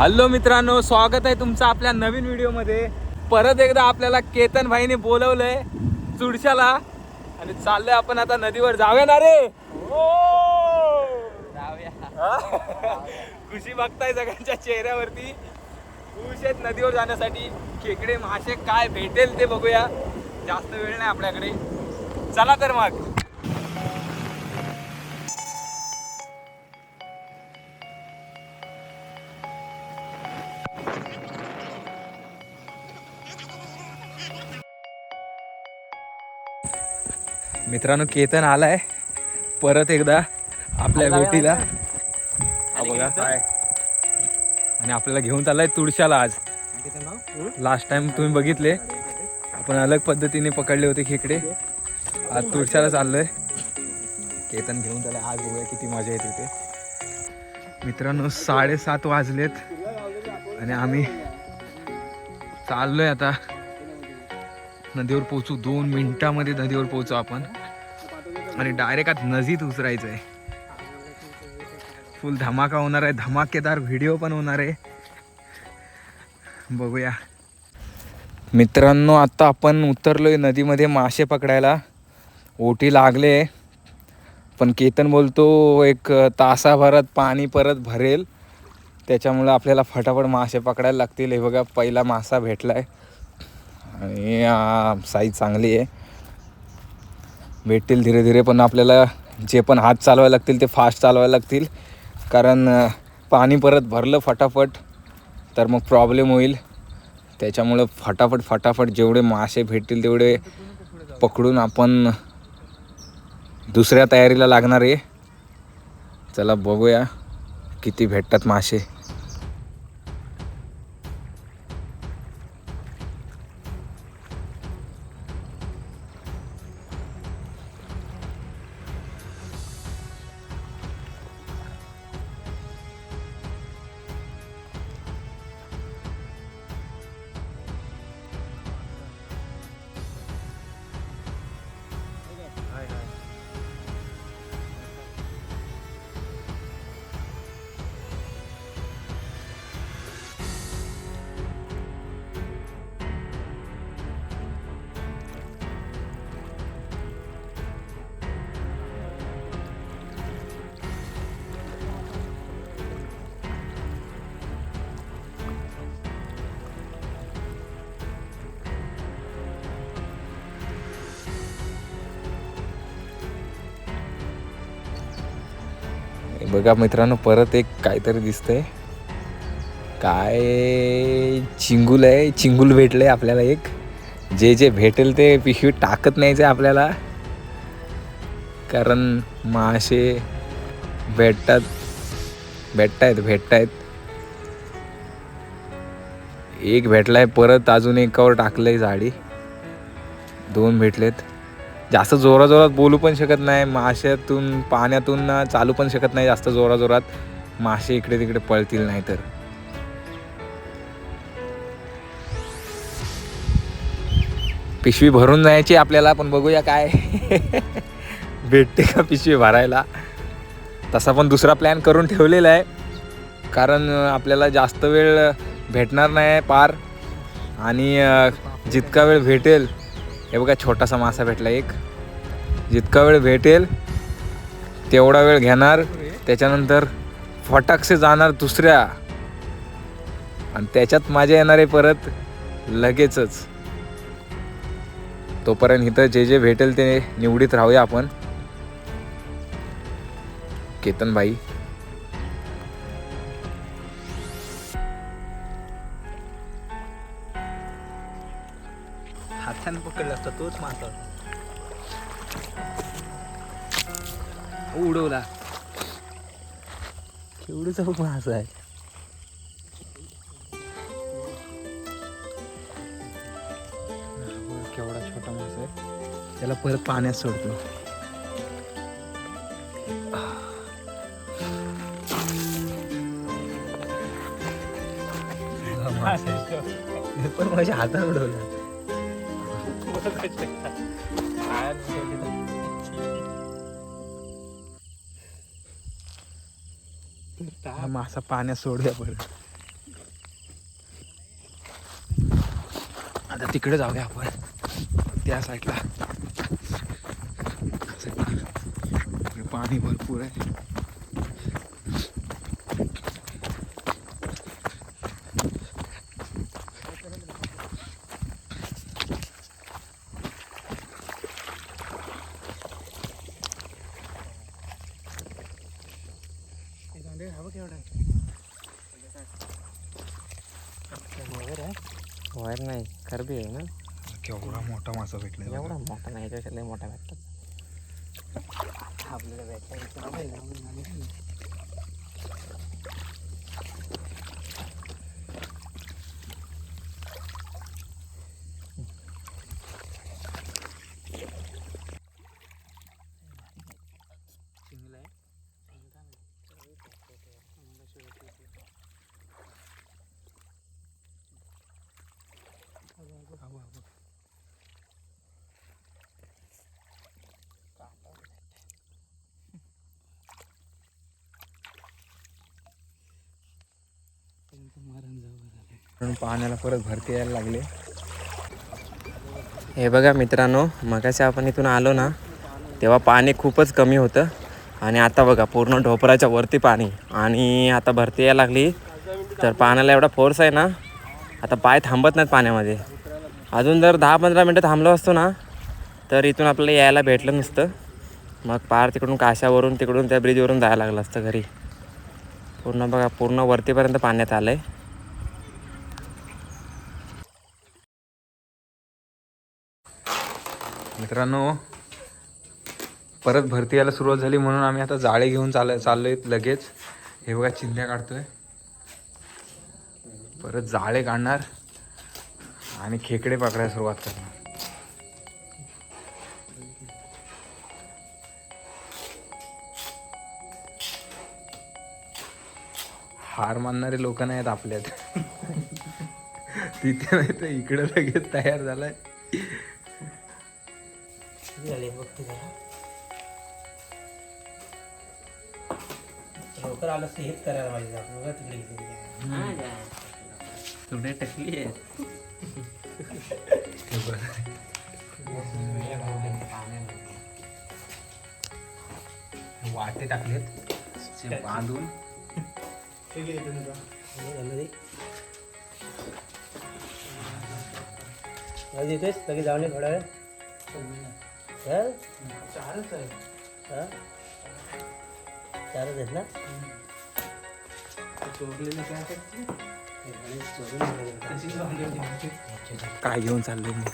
Hello मित्रांनो स्वागत आहे तुमचं आपल्या नवीन व्हिडिओमध्ये. परत एकदा आपल्याला केतन भाईने बोलवलंय चुडशाला. आणि चाललोय आपण आता नदीवर. जाऊया ना रे? हो! खुशी बघताय सगळ्यांच्या चेहऱ्यावरती. खुश आहेत नदीवर जाण्यासाठी. खेकडे मासे काय भेटेल ते बघूया. जास्त वेळ नाही आपल्याकडे. चला तर मग. मित्रांनो केतन आलाय. परत एकदा आपल्या भेटीला हा बघा काय आणि आपल्याला घेऊन चाललाय तुळशाला आज. लास्ट टाइम तुम्ही बघितले. आपण अलग पद्धतीने पकडले होते खेकडे. आज तुळशाला चाललोय. केतन घेऊन चाललाय. आज बघूया किती मजा येते ते. मित्रांनो साडेसात वाजलेत. आणि आम्ही चाललोय आता. नदीवर पोहोचू. दोन मिनिटामध्ये नदीवर पोहोचू आपण. आणि डायरेक्ट आत नदीत उचरायचं आहे फुल धमाका होणार आहे. धमाकेदार व्हिडिओ पण होणार आहे. बघूया. मित्रांनो आत्ता आपण उतरलोय नदीमध्ये मासे पकडायला. ओटी लागले. पण केतन बोलतो एक तासाभरात पाणी परत भरेल. त्याच्यामुळं आपल्याला फटाफट मासे पकडायला लागतील. हे बघा पहिला मासा भेटला आहे आणि साईज चांगली आहे. भेटतील धीरे धीरे पण आपल्याला जे पण हात चालवायला लागतील ते फास्ट चालवायला लागतील. कारण पाणी परत भरलं फटाफट तर मग प्रॉब्लेम होईल. त्याच्यामुळं फटाफट फटाफट जेवढे मासे भेटतील तेवढे पकडून आपण दुसऱ्या तयारीला लागणार आहे. चला बघूया किती भेटतात मासे. बघा मित्रांनो परत एक काहीतरी दिसतंय. काय चिंगूल आहे चिंगूल भेटलंय आपल्याला एक. जे जे भेटेल ते पिशवी टाकत न्यायचं आहे आपल्याला. कारण मासे भेटतात भेटतायत भेटतायत. एक भेटलाय परत अजून एकावर टाकलंय झाडी दोन भेटलेत. जास्त जोराजोरात बोलू पण शकत नाही. माशातून पाण्यातून चालू पण शकत नाही जास्त जोराजोरात. मासे इकडे तिकडे पळतील नाही तर पिशवी भरून जायची आपल्याला पण बघूया काय. भेटते का पिशवी भरायला? तसा पण दुसरा प्लॅन करून ठेवलेला आहे. कारण आपल्याला जास्त वेळ भेटणार नाही पार. आणि जितका वेळ भेटेल हे बघा छोटासा मासा भेटला एक. जितका वेळ भेटेल तेवढा वेळ घेणार. त्याच्यानंतर फटाकसे जाणार दुसऱ्या. आणि त्याच्यात माझे येणार आहे परत लगेचच. तोपर्यंत इथं जे जे भेटेल ते निवडीत राहूया आपण. केतन भाई असता तोच मासा उडवला. केवढूचा मासा आहे केवढा छोटा मासा आहे. त्याला परत पाण्यात सोडतो. पण माझ्या हातात उडवला. मासा पाण्यात सोडूया परत आता तिकडे जाऊया आपण. त्या साईडला पाणी भरपूर आहे वायर नाही खरबी आहे ना एवढा मोठा मासा भेटला एवढा मोठा नाही याच्यापेक्षा लय मोठा भेटतात आपल्याला भेटला पण पाण्याला परत भरती यायला लागले. हे बघा मित्रांनो मगाशी आपण इथून आलो ना तेव्हा पाणी खूपच कमी होतं. आणि आता बघा पूर्ण ढोपराच्या वरती पाणी. आणि आता भरती यायला लागली. तर पाण्याला एवढा फोर्स आहे ना आता पाय थांबत नाहीत पाण्यामध्ये. अजून जर दहा पंधरा मिनटं थांबलो असतो ना तर इथून आपल्याला यायला भेटलं नसतं. मग पार तिकडून काशावरून तिकडून त्या ब्रिजवरून जायला लागलं असतं घरी. पूर्ण बघा पूर्ण वरतीपर्यंत पाण्यात आलं आहे मित्रांनो परत भरती यायला सुरुवात झाली म्हणून आम्ही आता जाळे घेऊन चाल चाललोय लगेच. हे बघा चिंध्या काढतोय. परत जाळे काढणार आणि खेकडे पकडायला सुरुवात करणार. हार मानणारे लोक नाहीत आपल्यात. तिथे नाही तर इकडे लगेच तयार झालाय. लवकर आलं हेच करायला पाहिजे आपण बघा तिकडे तुडे टकली आहे वाटे टाकलेत. ते आज देतेस लगेच जाऊन थोडा वेळ चारच आहे चारच आहेत ना काय घेऊन चाललो मी?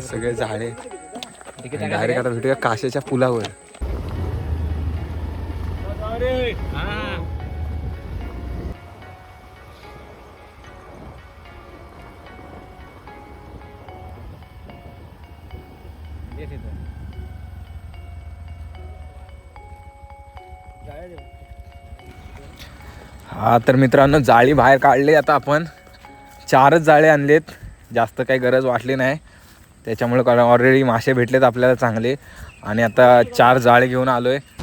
सगळे झाडे. डायरेक्ट आता भेटूया काशाच्या पुलावर. हा. तर मित्रांनो जाळी बाहेर काढली आता आपण. चारच जाळे आणलेत. जास्त काही गरज वाटली नाही. त्याच्यामुळे कारण ऑलरेडी मासे भेटलेत आपल्याला चांगले. आणि आता चार जाळे घेऊन आलो आहे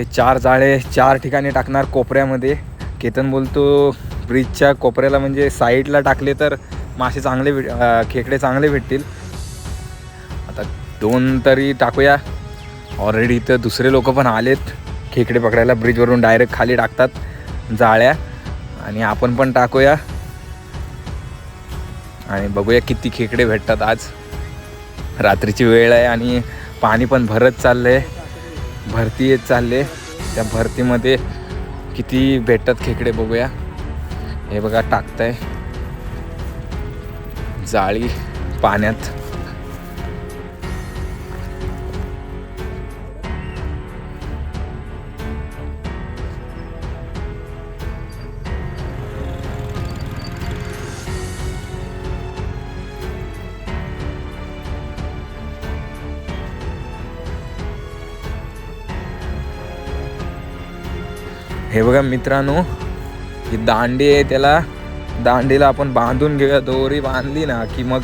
ते चार जाळे चार ठिकाणी टाकणार कोपऱ्यामध्ये. केतन बोलतो ब्रिजच्या कोपऱ्याला म्हणजे साईडला टाकले तर मासे चांगले भेट खेकडे चांगले भेटतील. आता दोन तरी टाकूया. ऑलरेडी इथं दुसरे लोक पण आलेत. खेकडे पकडायला ब्रिजवरून डायरेक्ट खाली टाकतात जाळ्या. आणि आपण पण टाकूया. आणि बघूया किती खेकडे भेटतात आज. रात्रीची वेळ आहे आणि पाणी पण भरत चाललं आहे भरती येत चालले त्या भरतीमध्ये किती भेटतात खेकडे बघूया. हे बघा टाकतंय. जाळी पाण्यात. हे बघा मित्रांनो ही दांडी आहे त्याला. दांडीला आपण बांधून घेऊया. दोरी बांधली ना की मग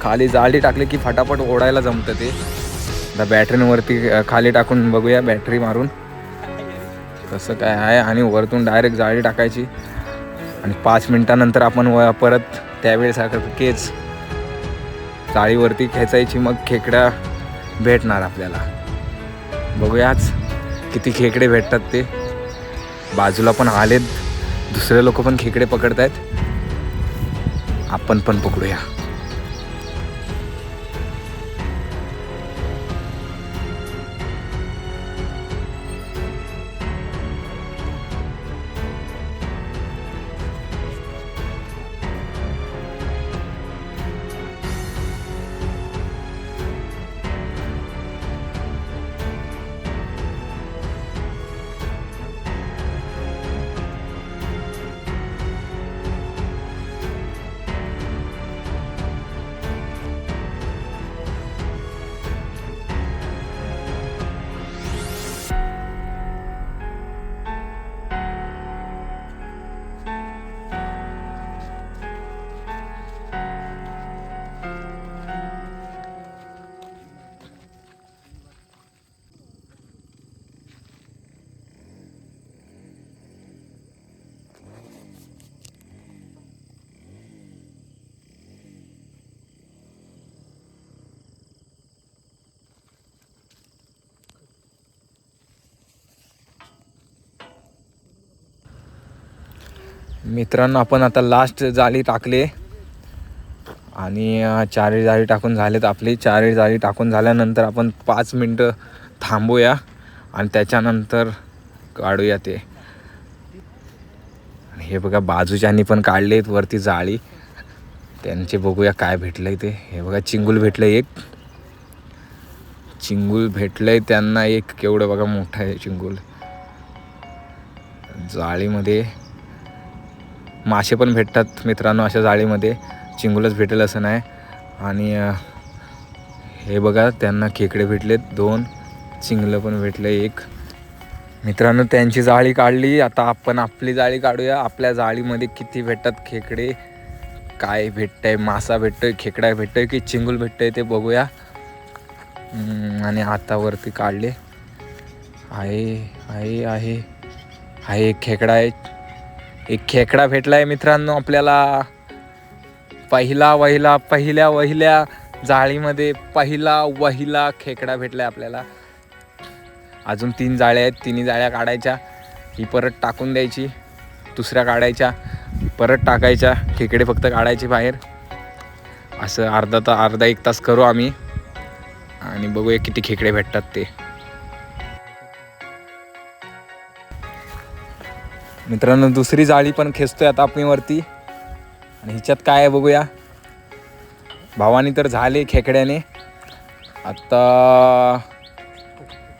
खाली जाळी टाकली की फटाफट ओढायला जमतं ते. आता बॅटरीवरती खाली टाकून बघूया बॅटरी मारून. कसं काय आहे आणि वरतून डायरेक्ट जाळी टाकायची. आणि पाच मिनटानंतर आपण व परत त्यावेळेसारखं केच जाळीवरती खेचायची. मग खेकड्या भेटणार आपल्याला. बघूयाच किती खेकडे भेटतात ते. बाजूला पण आलेत. दुसरे लोक पण खेकडे पकडत आहेत आपण पण पकडूया. मित्रांनो आपण आता लास्ट जाळी टाकले. आणि चारही जाळी टाकून झालेत आपली. चारही जाळी टाकून झाल्यानंतर आपण पाच मिनटं थांबूया. आणि त्याच्यानंतर काढूया ते. हे बघा बाजूच्यानी पण काढलेत वरती जाळी. त्यांचे बघूया काय भेटलंय ते. हे बघा चिंगूल भेटलं एक. चिंगूल भेटलंय त्यांना एक. केवढं बघा मोठं आहे चिंगूल. जाळीमध्ये मासे पण भेटतात मित्रांनो अशा जाळीमध्ये. चिंगूलच भेटेल असं नाही. आणि हे बघा त्यांना खेकडे भेटलेत दोन. चिंगलं पण भेटलं एक. मित्रांनो त्यांची जाळी काढली. आता आपण आपली जाळी काढूया. आपल्या जाळीमध्ये किती भेटतात खेकडे? काय भेटतंय? मासा भेटतोय खेकडा भेटतोय की चिंगूल आहे ते बघूया. आणि आतावरती काढले. आहे आहे आहे. आहे एक खेकडा आहे. एक खेकडा भेटलाय मित्रांनो आपल्याला. पहिला वहिला पहिल्या वहिल्या जाळीमध्ये पहिला वहिला खेकडा भेटलाय आपल्याला. अजून तीन जाळ्या आहेत तिन्ही जाळ्या काढायच्या. ही परत टाकून द्यायची दुसऱ्या काढायच्या परत टाकायच्या खेकडे फक्त काढायचे बाहेर. असं अर्धा ता अर्धा एक तास करू आम्ही. आणि बघूया किती खेकडे भेटतात ते. मित्रांनो दुसरी जाळी पण खेचतोय आता आपण वरती. आणि हिच्यात काय आहे बघूया. भावानी तर झाले खेकड्याने. आता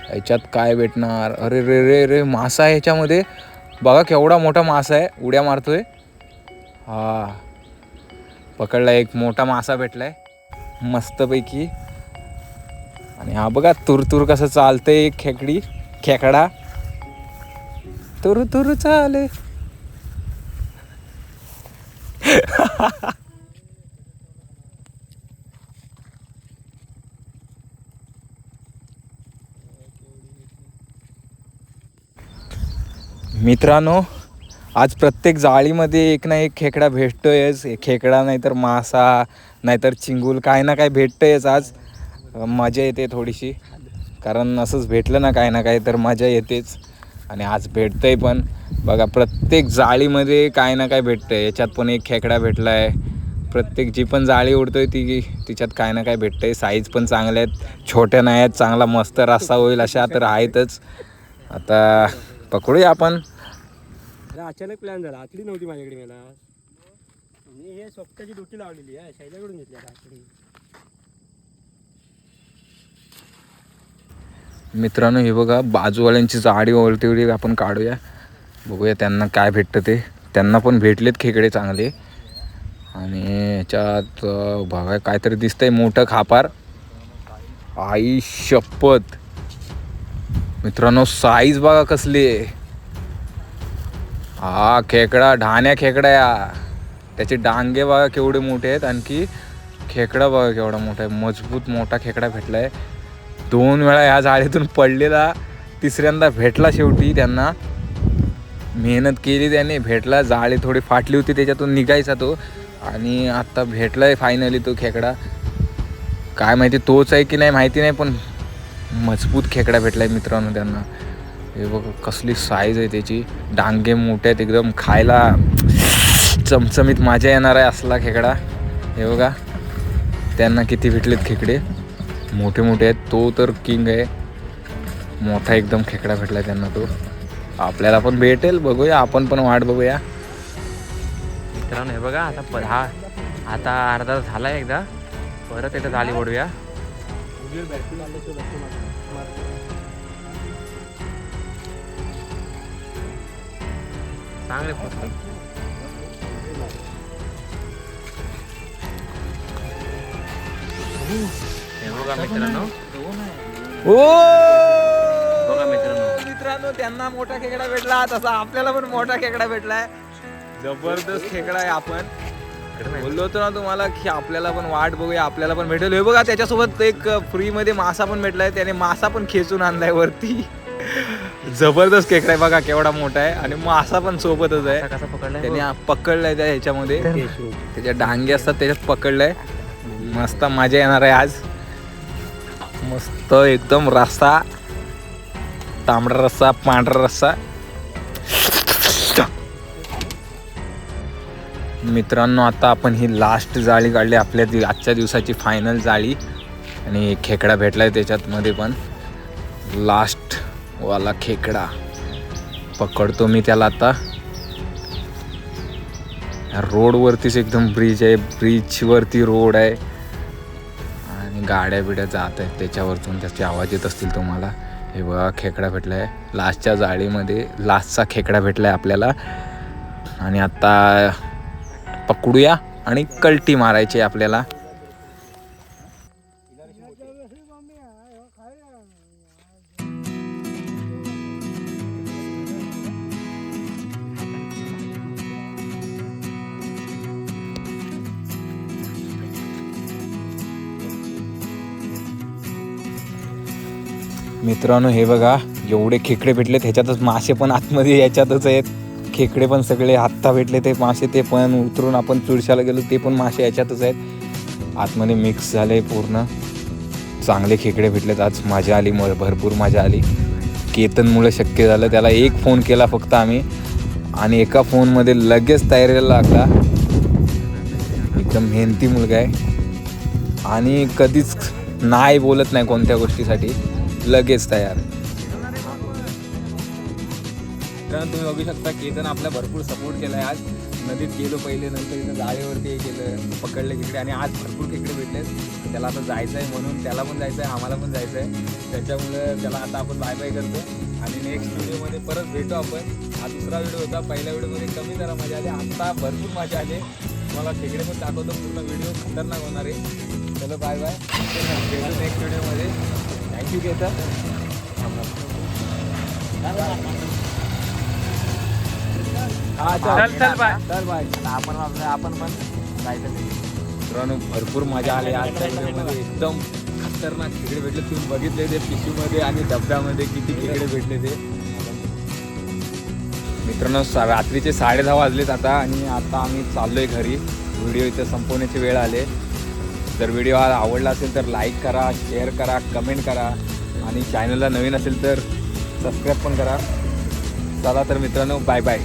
ह्याच्यात काय भेटणार? अरे रे रे रे मासा आहे ह्याच्यामध्ये बघा केवढा मोठा मासा आहे. उड्या मारतोय. हा. पकडला एक मोठा मासा भेटलाय. मस्तपैकी. आणि हा बघा तुर तुर कसं चालतंय एक खेकडी खेकडा. तुरु तुरु चाले. मित्रांनो आज प्रत्येक जाळीमध्ये एक ना एक खेकडा भेटतोयच खेकडा नाहीतर मासा नाहीतर चिंगूल काय ना काय भेटतंयच आज. मजा येते थोडीशी. कारण असंच भेटलं ना काय ना काय तर मजा येतेच. आणि आज भेटतंय पण. बघा प्रत्येक जाळीमध्ये काय ना काय भेटतंय. याच्यात पण एक खेकडा भेटला आहे प्रत्येक जी पण जाळी उडतोय ती तिच्यात काय ना काय भेटतंय. साईज पण चांगल्या आहेत. छोट्या नाही आहेत. चांगला मस्त रस्सा होईल अशा तर आहेतच. आता पकडूया आपण. अचानक प्लॅन झाला. आतली नव्हती माझ्याकडे मला मी हे स्वप्ताची डोकी लावलेली आहे. शैल्याकडून घेतली आता आतली मित्रांनो हे बघा बाजूवाल्यांची जाडी ओळतेवडी आपण काढूया. बघूया त्यांना काय भेटतं ते. त्यांना पण भेटलेत खेकडे चांगले. आणि याच्यात बघा काहीतरी दिसतंय मोठं खापार. आई शपथ. मित्रांनो साईज बघा कसली आहे. हा खेकडा ढाण्या खेकडा या. त्याचे डांगे बघा केवढे मोठे आहेत. आणखी खेकडा बघा केवढा मोठा आहे. मजबूत मोठा खेकडा भेटला आहे दोन वेळा ह्या जाळीतून पडलेला तिसऱ्यांदा भेटला शेवटी त्यांना. मेहनत केली त्याने भेटला जाळी थोडी फाटली होती त्याच्यातून निघायचा तो. आणि आत्ता भेटला आहे फायनली तो खेकडा. काय माहिती तोच आहे की नाही माहिती नाही पण मजबूत खेकडा भेटला आहे मित्रांनो त्यांना. हे बघ कसली साईज आहे त्याची. डांगे मोठे आहेत एकदम. खायला चमचमीत मजा येणार आहे असला खेकडा. हे बघा. त्यांना किती भेटलेत खेकडे. मोठे मोठे आहेत. तो तर किंग आहे. मोठा एकदम खेकडा भेटला त्यांना तो. आपल्याला पण भेटेल बघूया. आपण पण वाट बघूया. मित्रांनो हे बघा आता हा आता अर्धा झाला एकदा. परत एकदा झाली ओढूया. चांगले हे बघा मित्रांनो ओ! बघा मित्रांनो. मित्रांनो त्यांना मोठा खेकडा भेटला. तसा आपल्याला पण मोठा खेकडा भेटलाय. जबरदस्त खेकडा आहे आपण. बोललो होतो ना तुम्हाला की आपल्याला पण वाट बघूया आपल्याला पण भेटेल. हे बघा त्याच्यासोबत एक फ्री मध्ये मासा पण भेटलाय. त्याने मासा पण खेचून आणलाय वरती. जबरदस्त खेकडा आहे बघा केवढा मोठा आहे. आणि मासा पण सोबतच आहे. त्याने पकडलाय त्या ह्याच्यामध्ये. त्याच्या डांगे असतात त्याच्यात पकडलंय. मस्त मजा येणार आहे आज. मस्त एकदम रस्सा तांबडा रस्सा पांढरा रस्सा. मित्रांनो आता आपण ही लास्ट जाळी काढली आपल्या दि- आजच्या दिवसाची फायनल जाळी. आणि खेकडा भेटलाय आहे त्याच्यातमध्ये पण. लास्ट वाला खेकडा. पकडतो मी त्याला आता. रोडवरतीच एकदम ब्रिज आहे. ब्रिजवरती रोड आहे. गाड्या बिड्या जात आहेत त्याच्यावरतून त्याचे आवाज येत असतील तुम्हाला. हे बघा खेकडा भेटला आहे लास्टच्या जाळीमध्ये लास्टचा खेकडा भेटला आहे आपल्याला. आणि आता पकडूया आणि कल्टी मारायची आहे आपल्याला. मित्रांनो हे बघा एवढे खेकडे भेटले ह्याच्यातच मासे पण आतमध्ये याच्यातच आहेत. खेकडे पण सगळे आत्ता भेटले ते मासे ते पण उतरून आपण चुरशाला गेलो ते पण मासे याच्यातच आहेत. आतमध्ये मिक्स झाले पूर्ण. चांगले खेकडे भेटलेत आज. मजा आली म भरपूर मजा आली. केतनमुळे शक्य झालं. त्याला एक फोन केला फक्त आम्ही. आणि एका फोनमध्ये लगेच तयारीला लागला. एकदम मेहनती मुलगा आहे. आणि कधीच नाही बोलत नाही कोणत्या गोष्टीसाठी. लगेच तयार. कारण तुम्ही बघू शकता केतन आपला भरपूर सपोर्ट केलाय. आज नदीत गेलो पहिले नंतर इथं जाळेवरती हे केलं पकडले खेकडे आणि आज भरपूर खेकडे भेटले. त्याला आता जायचं आहे म्हणून त्याला पण जायचं आहे आम्हाला पण जायचं आहे त्याच्यामुळं त्याला आता आपण बाय बाय करतो. आणि नेक्स्ट व्हिडिओमध्ये परत भेटू आपण. हा दुसरा व्हिडिओ होता पहिल्या व्हिडिओमध्ये कमी जरा मजा आली. आता भरपूर मजा आली. तुम्हाला खेकडे पण दाखवतो पूर्ण व्हिडिओ खतरनाक होणार आहे. चलो बाय बाय भेटू नेक्स्ट व्हिडिओमध्ये थँक्यू केतन हा चल, चल, बाय. चल बाय आपण आपण पण जायचं मित्रांनो भरपूर मजा आली आजच्या व्हिडिओमध्ये. एकदम खतरनाक खेकडे भेटले. तुम्ही बघितले ते पिशवीमध्ये आणि डब्यामध्ये किती खेकडे भेटले ते. मित्रांनो रात्रीचे साडे दहा वाजलेत आता आणि आता आम्ही चाललोय घरी. व्हिडिओ इथे संपवण्याची वेळ आले जर व्हिडिओ हा आवडला असेल तर लाईक करा शेअर करा कमेंट करा. आणि चॅनलला नवीन असेल तर सबस्क्राईब पण करा. चला तर मित्रांनो बाय बाय